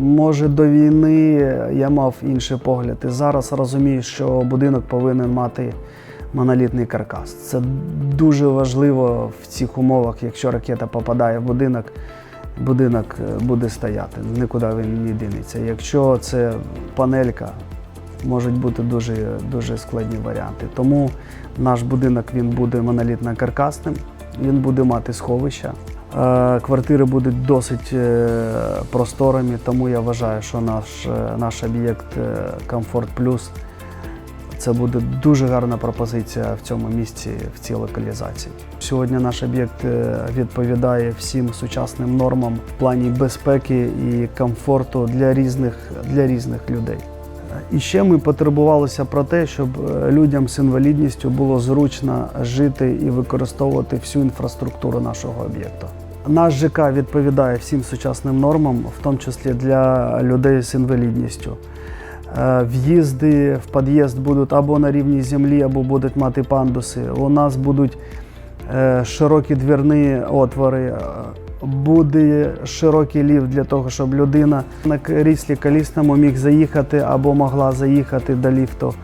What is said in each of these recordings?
Може, до війни я мав інший погляд. І зараз розумію, що будинок повинен мати монолітний каркас. Це дуже важливо в цих умовах, якщо ракета попадає в будинок, будинок е, буде стояти, нікуди він не дінеться. Якщо це панелька, можуть бути дуже, дуже складні варіанти. Тому наш будинок він буде монолітно-каркасним, він буде мати сховища. Е, Квартири будуть досить е, просторими, тому я вважаю, що наш, е, наш об'єкт Комфорт Плюс це буде дуже гарна пропозиція в цьому місці, в цій локалізації. Сьогодні наш об'єкт відповідає всім сучасним нормам в плані безпеки і комфорту для різних, для різних людей. І ще ми потребувалися про те, щоб людям з інвалідністю було зручно жити і використовувати всю інфраструктуру нашого об'єкту. Наш ЖК відповідає всім сучасним нормам, в тому числі для людей з інвалідністю. Е, В'їзди в під'їзд будуть або на рівні землі, або будуть мати пандуси. У нас будуть е, широкі двірні отвори, буде широкий ліфт для того, щоб людина на кріслі колісному міг заїхати або могла заїхати до ліфту.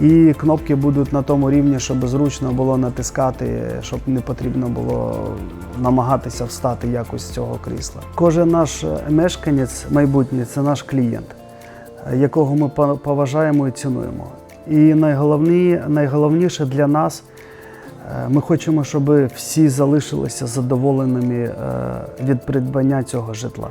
І кнопки будуть на тому рівні, щоб зручно було натискати, щоб не потрібно було намагатися встати якось з цього крісла. Кожен наш мешканець майбутній це наш клієнт якого ми поважаємо і цінуємо. І найголовні, найголовніше для нас, е, ми хочемо, щоб всі залишилися задоволеними е, від придбання цього житла.